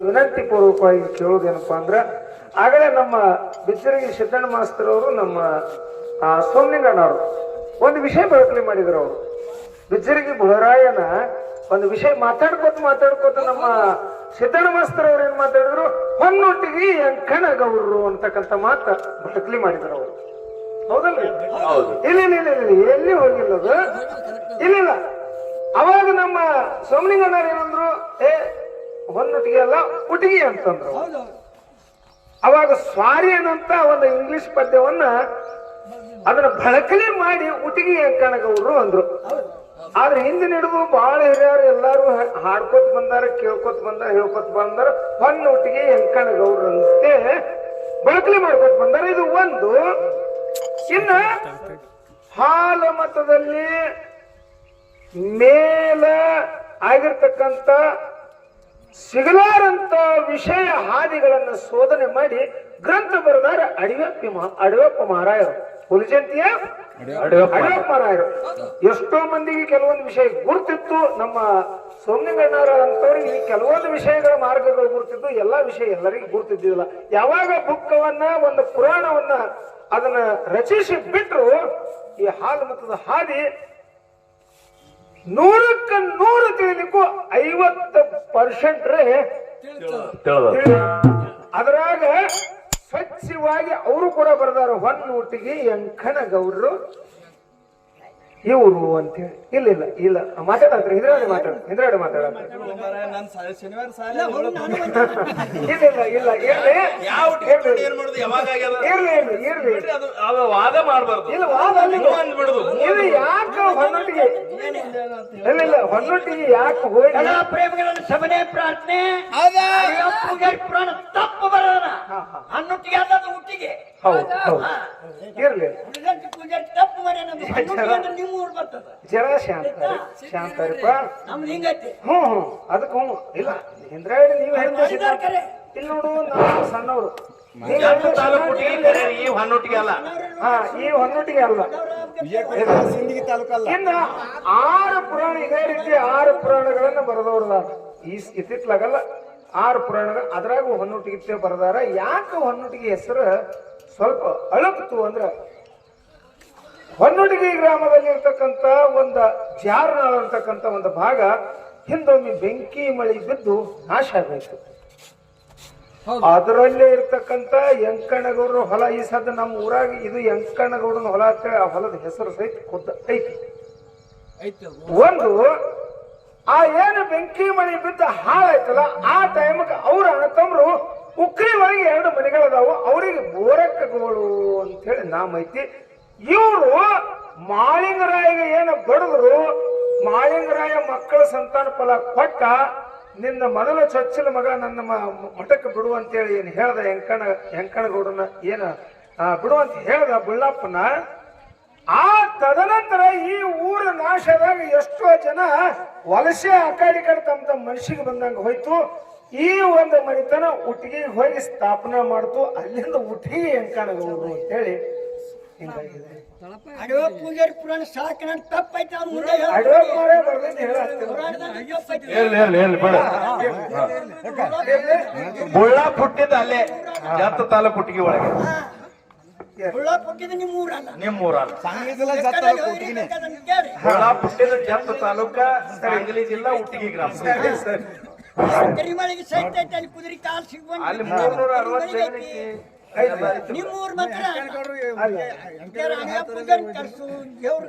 ವಿನಂತಿ ಪೂರ್ವಕವಾಗಿ ಕೇಳೋದೇನಪ್ಪಾ ಅಂದ್ರ ಆಗಲೇ ನಮ್ಮ ಬಿಚ್ಚರಿಗೆ ಸಿದ್ದಣ್ಣ ಮಾಸ್ತರ್ ಅವರು ನಮ್ಮ ಆ, ಸೋಮಲಿಂಗಣ್ಣವರು ಒಂದು ವಿಷಯ ಬಳಕೆ ಮಾಡಿದ್ರು ಅವರು. ಬಿಚ್ಚರಿಗೆ ಬುಳರಾಯನ ಒಂದು ವಿಷಯ ಮಾತಾಡ್ಕೋತ ಮಾತಾಡ್ಕೋತ ನಮ್ಮ ಸಿದ್ದಣ್ಣ ಮಾಸ್ತರ್ ಅವ್ರು ಏನ್ ಮಾತಾಡಿದ್ರು? ಹೊನ್ನೊಟ್ಟಿಗೆ ಅಂಕಣ ಗೌರರು ಅಂತಕ್ಕಂಥ ಮಾತ ಬಳಕಲಿ ಮಾಡಿದ್ರು ಅವರು. ಹೌದಲ್ರಿ? ಹೌದು. ಇಲ್ಲ ಇಲ್ಲ ಇಲ್ಲ ಇಲ್ಲ ಎಲ್ಲಿ ಹೋಗಿಲ್ಲ ಅದು? ಇಲ್ಲ. ಅವಾಗ ನಮ್ಮ ಸೋಮಲಿಂಗಣ್ಣವ್ರು ಏನಂದ್ರು ಏ ಹೊನ್ನೊಟ್ಟಿಗೆ ಅಲ್ಲ ಉಟಿಗಿ ಅಂತಂದ್ರು ಅವಾಗ ಸ್ವಾರಿ ಅನ್ನುವಂತ ಒಂದು ಇಂಗ್ಲಿಷ್ ಪದ್ಯವನ್ನ ಅದನ್ನ ಬಳಕಲಿ ಮಾಡಿ ಉಟಿಗೆ ಅಂಕಣಗೌಡ್ರು ಅಂದ್ರು. ಆದ್ರೆ ಹಿಂದಿನ ಹಿಡಿದು ಬಹಳ ಹಿರಿಯರು ಎಲ್ಲಾರು ಹಾಡ್ಕೊತ್ ಬಂದಾರ ಕೇಳ್ಕೊತ ಬಂದಾರ ಹೇಳ್ಕೊತ ಬಂದಾರ ಹೊನ್ನ ಒಟ್ಟಿಗೆ ಅಂಕಣಗೌಡ್ರು ಅಂತೆ ಬಳಕಲಿ ಮಾಡ್ಕೊತ ಬಂದಾರ. ಇದು ಒಂದು. ಇನ್ನ ಹಾಲ ಮತದಲ್ಲಿ ಮೇಲ ಆಗಿರ್ತಕ್ಕಂಥ ಸಿಗಲಾರಂತ ವಿಷಯ ಹಾದಿಗಳನ್ನ ಶೋಧನೆ ಮಾಡಿ ಗ್ರಂಥ ಬರೆದಾರ ಅಡಿಯಪ್ಪ ಮಹಾ- ಅಡಿಯಪ್ಪ ಮಹಾರಾಯರು. ಹುಲಿಜಂತಿಯ ಅಡಿವೆಪ್ಪ ಮಹಾರಾಯರು. ಎಷ್ಟೋ ಮಂದಿಗೆ ಕೆಲವೊಂದು ವಿಷಯ ಗುರ್ತಿತ್ತು. ನಮ್ಮ ಸೋಮಲಿಂಗಣ್ಣವರ ಅಂತವ್ರಿಗೆ ಈ ಕೆಲವೊಂದು ವಿಷಯಗಳ ಮಾರ್ಗಗಳು ಗುರ್ತಿದ್ದು. ಎಲ್ಲಾ ವಿಷಯ ಎಲ್ಲರಿಗೂ ಗುರ್ತಿದ್ದಿಲ್ಲ ಯಾವಾಗ ಬುಕ್ಕವನ್ನ ಒಂದು ಪುರಾಣವನ್ನ ಅದನ್ನ ರಚಿಸಿ ಬಿಟ್ಟರು ಈ ಹಾಲು ಮತದ ಹಾದಿ ನೂರಕ್ಕ ನೂರು ಐವತ್ತು ಪರ್ಸೆಂಟ್ ಅದರಾಗ ಸ್ವಚ್ಛವಾಗಿ ಅವರು ಕೂಡ ಬರ್ದಾರ. ಹೊನ್ನೂಟಿಗೆ ಎಂಕನ ಗೌಡ್ರು ಇವರು ಅಂತೇಳಿ. ಇಲ್ಲ ಇಲ್ಲ ಇಲ್ಲ. ಮಾತಾಡತ್ರ ಹಿಂದ್ರಾಡಿ ಮಾತಾಡ ಹಿಂದ್ರಾಡಿ ಮಾತಾಡತ್ರಿ ನಾನು ಶನಿವಾರ ಸಾಲ ಇಲ್ಲ ಇಲ್ಲ ಇಲ್ಲ ಇರ್ಲಿ. ಯಾವ ಟಿಕೆಟ್ ಏನ್ ಮಾಡುದು? ಯಾವಾಗ ಆಗ್ಯದ? ಇರ್ಲಿ ಇರ್ಲಿ ಇರ್ಲಿ. ಅದು ಅದು ವಾದ ಮಾಡಬಾರ್ದು. ಇಲ್ಲ ವಾದ ಅಲ್ಲಿದು. ಅಂದ್ಬಿಡುದು ಇದು ಯಾಕೆ ಹೊನ್ನೊಟ್ಟಿಗೆ? ಇಲ್ಲ ಇಲ್ಲ ಹೊನ್ನೊಟ್ಟಿಗೆ ಯಾಕೆ ಹೋಗಿ ಎಲ್ಲ ಪ್ರೇಮಿಗಳನ್ನು ಸಭನೆ ಪ್ರಾರ್ಥನೆ. ಪುರಾಣ ತಪ್ಪು ಬರೋಣ. ಹನ್ನೊಟ್ಟಿಗೆ ಅಲ್ಲದ ಹುಟ್ಟಿಗೆ ಹೌದು ಹೌದು. ಇರ್ಲಿ. ತಪ್ಪು ಮಾಡಿ ನಮ್ದು ನಿಮ್ಮ ಊರು ಬರ್ತದ ಜರ ಶಾಂತ ಶಾಂತರಿಪ್ಪ ನಮ್ದು ಹಿಂಗೈತಿ ಅದಕ್ಕೆ ಹ್ಞೂ. ಇಲ್ಲ ಹಿಂದ್ರಾಡಿ ನೀವು ಮಾಡಿದಾರ್ ಇಲ್ಲಿ ನೋಡು ನಾವು ಸಣ್ಣವರು. ಈ ಹೊನ್ನೊಟ್ಟಿಗೆ ಅಲ್ಲ. ಹಾ ಈ ಹೊನ್ನೊಟ್ಟಿಗೆ ಅಲ್ಲ. ಸಿಂದಗಿ ತಾಲೂಕಲ್ಲ ಇನ್ನ ಆರು ಪುರಾಣ ಇದೇ ರೀತಿ ಆರು ಪುರಾಣಗಳನ್ನ ಬರೆದವ್ರದ ಈ ಇತ್ತಿತ್ಲಾಗಲ್ಲ. ಆರು ಪುರಾಣಗಳು ಅದ್ರಾಗ ಹೊನ್ನೊಟ್ಟಿಗೆ ಬರೆದಾರ. ಯಾಕೆ ಹೊನ್ನೊಟ್ಟಿಗೆ ಹೆಸರು ಸ್ವಲ್ಪ ಅಳುಕ್ತು ಅಂದ್ರೆ ಹೊನ್ನೊಟ್ಟಿಗೆ ಗ್ರಾಮದಲ್ಲಿ ಇರ್ತಕ್ಕಂತ ಒಂದು ಜಾರನಾಳ ಅಂತಕ್ಕಂಥ ಒಂದು ಭಾಗ ಹಿಂದೊಮ್ಮೆ ಬೆಂಕಿ ಮಳೆ ಬಿದ್ದು ನಾಶ ಆಗಬೇಕು ಅದರಲ್ಲೇ ಇರ್ತಕ್ಕಂತ ಯಂಕಣ್ಣಗೌಡರ ಹೊಲ ಈ ಸದ್ದ ನಮ್ಮ ಊರಾಗ ಇದು ಯಂಕಣ್ಣಗೌಡನ ಹೊಲ ಅಂತೇಳಿ ಆ ಹೊಲದ ಹೆಸರು ಸಹಿತ ಖುದ್ದ ಐತಿ. ಒಂದು ಆ ಏನು ಬೆಂಕಿ ಮಳೆ ಬಿದ್ದ ಹಾಳಾಯ್ತಲ್ಲ ಆ ಟೈಮ್ಗೆ ಅವ್ರ ಅಣ್ಣತಮ್ಮರು ಉಕ್ರಿ ಒಳಗೆ ಎರಡು ಮನೆಗಳದಾವು, ಅವರಿಗೆ ಬೋರಕ್ಕಗಳು ಅಂತ ಹೇಳಿ ನಾಮ ಐತಿ ಇವರು ಮಾಳಿಂಗರಾಯಿಗೆ ಏನು ಬಡದ್ರು, ಮಾಳಿಂಗರಾಯ ಮಕ್ಕಳ ಸಂತಾನ ಫಲ ಕೊಟ್ಟ, ನಿನ್ನ ಮೊದಲ ಚೊಚ್ಚಲ ಮಗ ನನ್ನ ಮಠಕ್ಕೆ ಬಿಡು ಅಂತೇಳಿ ಏನು ಹೇಳ್ದ ಎಂಕಣ ಎಂಕಣಗೌಡನ ಏನ ಬಿಡು ಅಂತ ಹೇಳ್ದ ಬುಳ್ಳಪ್ಪನ. ಆ ತದನಂತರ ಈ ಊರ ನಾಶದಾಗ ಎಷ್ಟೋ ಜನ ವಲಸೆ ಆ ತಮ್ಮ ತಮ್ಮ ಮನಸ್ಸಿಗೆ ಬಂದಂಗೆ ಹೋಯ್ತು. ಈ ಒಂದು ಮನೆತನ ಉಟ್ಟಿಗೆ ಹೋಗಿ ಸ್ಥಾಪನೆ ಮಾಡ್ತು ಅಲ್ಲಿಂದ ಉಟ್ಟಿಗೆ ಎಂಕಣಗೌರು ಕಾಣಬಹುದು ಅಂತ ಹೇಳಿ ಪೂಜಾರಿ ಪುರಾಣ ಸಾಕು ನಾನು ತಪ್ಪೈತೆ ಮುಂದೆ ಬರ್ದಿದ್ದು ಬುಳ್ಳ ಅಲ್ಲೇ ಜತ್ತ ತಾಲೂಕು ಹುಟ್ಟಿಗೆ ಒಳಗೆ. ಬುಳ್ಳಾ ನಿಮ್ಮ ಊರಲ್ಲ. ನಿಮ್ಮ ಊರಲ್ಲ. ಹೋಗಿ. ಬುಳ್ಳ ತಾಲೂಕ ಸಾಂಗಲಿ ಜಿಲ್ಲಾ ಹುಟ್ಟಿಗೆ ಗ್ರಾಮ. ಸರಿ ಸರಿ. ಕರಿಮಳೆಗೆ ಸಹಿತ ಐತೆ ಅಲ್ಲಿ ಕುದುರೆ ಕಾಲ್ ಸಿಗ್ಬಂದ್ ನಿಮ್ಮೂರ್ ಮಾತ್ರ ಪೂಜಾರಿ ಕರ್ಸು? ದೇವ್ರ